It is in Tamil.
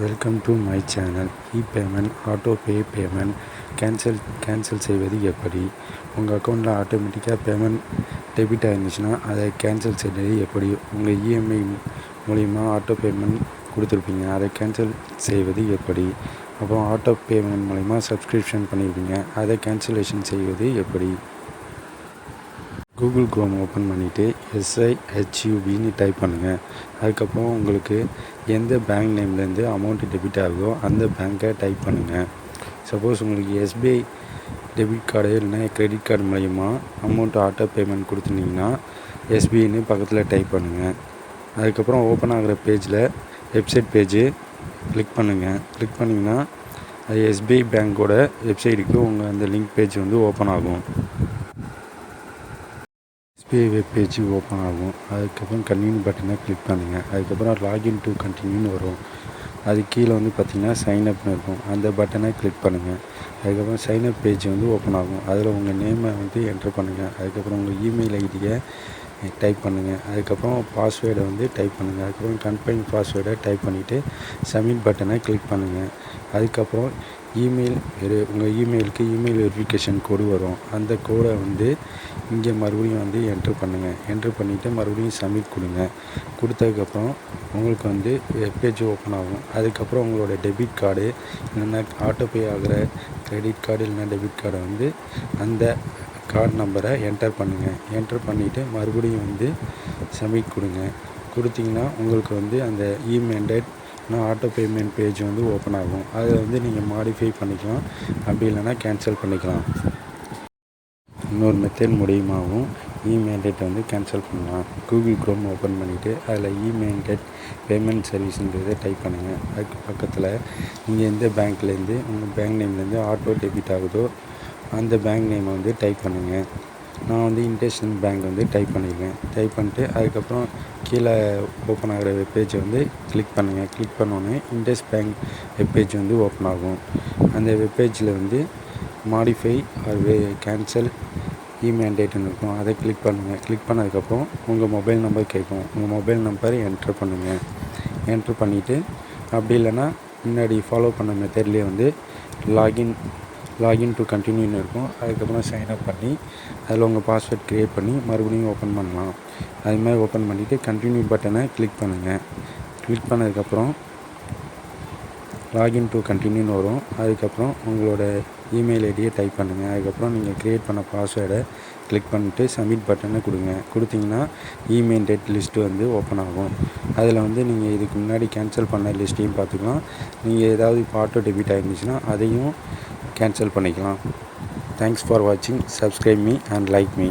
Welcome to my channel e payment auto pay payment cancel cancel செய்வது எப்படி? உங்கள் அக்கௌண்ட்டில் ஆட்டோமேட்டிக்காக பேமெண்ட் டெபிட் ஆயிருந்துச்சுன்னா அதை கேன்சல் செய்வது எப்படி? உங்கள் இஎம்ஐ மூலிமா ஆட்டோ பேமெண்ட் கொடுத்துருப்பீங்க. அதை கேன்சல் செய்வது எப்படி? அப்புறம் ஆட்டோ பேமெண்ட் மூலிமா சப்ஸ்கிரிப்ஷன் பண்ணியிருப்பீங்க அதை கேன்சலேஷன் செய்வது எப்படி? கூகுள் க்ரோம் ஓப்பன் பண்ணிவிட்டு எஸ்ஐஹெச்யூபின்னு டைப் பண்ணுங்கள் அதுக்கப்புறம் உங்களுக்கு எந்த பேங்க் நேம்லேருந்து அமௌண்ட்டு டெபிட் ஆகுதோ அந்த பேங்க்கை டைப் பண்ணுங்கள் சப்போஸ் உங்களுக்கு எஸ்பிஐ டெபிட் கார்டு இல்லைனா கிரெடிட் கார்டு மூலயமா அமௌண்ட் ஆட்டோ பேமெண்ட் கொடுத்துருந்தீங்கன்னா எஸ்பிஐன்னு பக்கத்தில் டைப் பண்ணுங்கள் அதுக்கப்புறம் ஓப்பன் ஆகிற பேஜில் வெப்சைட் பேஜு கிளிக் பண்ணுங்கள் கிளிக் பண்ணிங்கன்னா அது எஸ்பிஐ பேங்க்கோட வெப்சைட்டுக்கு உங்கள் அந்த லிங்க் பேஜ் வந்து ஓப்பன் ஆகும். எஸ்பிஐ வெப் பேஜ் ஓப்பன் ஆகும். அதுக்கப்புறம் கண்டினியூ பட்டனை கிளிக் பண்ணுங்கள் அதுக்கப்புறம் லாகின் டு கண்டினியூன்னு வரும். அது கீழே வந்து பார்த்திங்கன்னா சைன் அப்னு இருக்கும். அந்த பட்டனை கிளிக் பண்ணுங்கள் அதுக்கப்புறம் சைனப் பேஜ் வந்து ஓப்பன் ஆகும். அதில் உங்கள் நேமை வந்து என்ட்ரு பண்ணுங்கள் அதுக்கப்புறம் உங்கள் இமெயில் ஐடியை டைப் பண்ணுங்கள் அதுக்கப்புறம் பாஸ்வேர்டை வந்து டைப் பண்ணுங்கள் அதுக்கப்புறம் கன்ஃபைன் பாஸ்வேர்டை டைப் பண்ணிவிட்டு சப்மிட் பட்டனை கிளிக் பண்ணுங்கள் அதுக்கப்புறம் இமெயில் வெறு உங்கள் இமெயிலுக்கு இமெயில் வெரிஃபிகேஷன் கோடு வரும். அந்த கோடை வந்து இங்கே மறுபடியும் வந்து என்ட்ரு பண்ணுங்கள் என்ட்ரு பண்ணிவிட்டு மறுபடியும் சப்மிட் கொடுங்க. கொடுத்ததுக்கப்புறம் உங்களுக்கு வந்து பேஜ் ஓப்பன் ஆகும். அதுக்கப்புறம் உங்களோட டெபிட் கார்டு இல்லைன்னா ஆட்டோபே ஆகிற கிரெடிட் கார்டு இல்லைன்னா டெபிட் கார்டை வந்து அந்த கார்டு நம்பரை என்டர் பண்ணுங்கள் என்டர் பண்ணிவிட்டு மறுபடியும் வந்து சப்மிட் கொடுங்க. கொடுத்தீங்கன்னா உங்களுக்கு வந்து அந்த இமெண்டட் நான் ஆட்டோ பேமெண்ட் பேஜ் வந்து ஓப்பன் ஆகும். அதில் வந்து நீங்கள் மாடிஃபை பண்ணிக்கலாம். அப்படி இல்லைன்னா கேன்சல் பண்ணிக்கலாம். இன்னொரு மெத்தட் முடியுமாவும் இமேண்டேட் வந்து கேன்சல் பண்ணலாம். கூகுள் க்ரோம் ஓப்பன் பண்ணிவிட்டு அதில் இமேண்டட் பேமெண்ட் சர்வீஸுன்றதை டைப் பண்ணுங்கள் அதுக்கு பக்கத்தில் நீங்கள் எந்த பேங்க்லேருந்து உங்கள் பேங்க் நேம்லேருந்து ஆட்டோ டெபிட் ஆகுதோ அந்த பேங்க் நேமை வந்து டைப் பண்ணுங்கள் நான் வந்து இன்டர்நேஷ்னல் பேங்க் வந்து டைப் பண்ணியிருக்கேன். டைப் பண்ணிட்டு அதுக்கப்புறம் கீழே ஓப்பன் ஆகிற வெப்பேஜை வந்து கிளிக் பண்ணுங்கள் கிளிக் பண்ணோன்னே இண்டஸ் பேங்க் வெப்பேஜ் வந்து ஓப்பன் ஆகும். அந்த வெப்பேஜில் வந்து மாடிஃபை ஆர் வே கேன்சல் மேண்டேட்னு இருக்கும். அதை கிளிக் பண்ணுங்கள் கிளிக் பண்ணதுக்கப்புறம் உங்கள் மொபைல் நம்பர் கேட்கும். உங்கள் மொபைல் நம்பர் என்ட்ரு பண்ணுங்கள் என்ட்ரு பண்ணிவிட்டு அப்படி இல்லைன்னா முன்னாடி ஃபாலோ பண்ண மெத்தட்லேயே வந்து லாகின் லாகின் டு கண்டினியூன்னு இருக்கும். அதுக்கப்புறம் சைன்அப் பண்ணி அதில் உங்கள் பாஸ்வேர்ட் க்ரியேட் பண்ணி மறுபடியும் ஓப்பன் பண்ணலாம். அது மாதிரி ஓப்பன் பண்ணிவிட்டு கண்டினியூ பட்டனை கிளிக் பண்ணுங்கள் கிளிக் பண்ணதுக்கப்புறம் லாகின் டு கண்டினியூன்னு வரும். அதுக்கப்புறம் உங்களோட இமெயில் ஐடியை டைப் பண்ணுங்கள் அதுக்கப்புறம் நீங்கள் க்ரியேட் பண்ண பாஸ்வேர்டை கிளிக் பண்ணிட்டு சப்மிட் பட்டனை கொடுங்க. கொடுத்தீங்கன்னா இமெயில் டேட் லிஸ்ட்டு வந்து ஓப்பன் ஆகும். அதில் வந்து நீங்கள் இதுக்கு முன்னாடி கேன்சல் பண்ண லிஸ்ட்டையும் பார்த்துக்கலாம். நீங்கள் ஏதாவது இப்போ ஆட்டோ டெபிட் ஆகிருந்துச்சுன்னா அதையும் கேன்சல் பண்ணிக்கலாம். தேங்க்ஸ் ஃபார் வாட்சிங் subscribe me and like me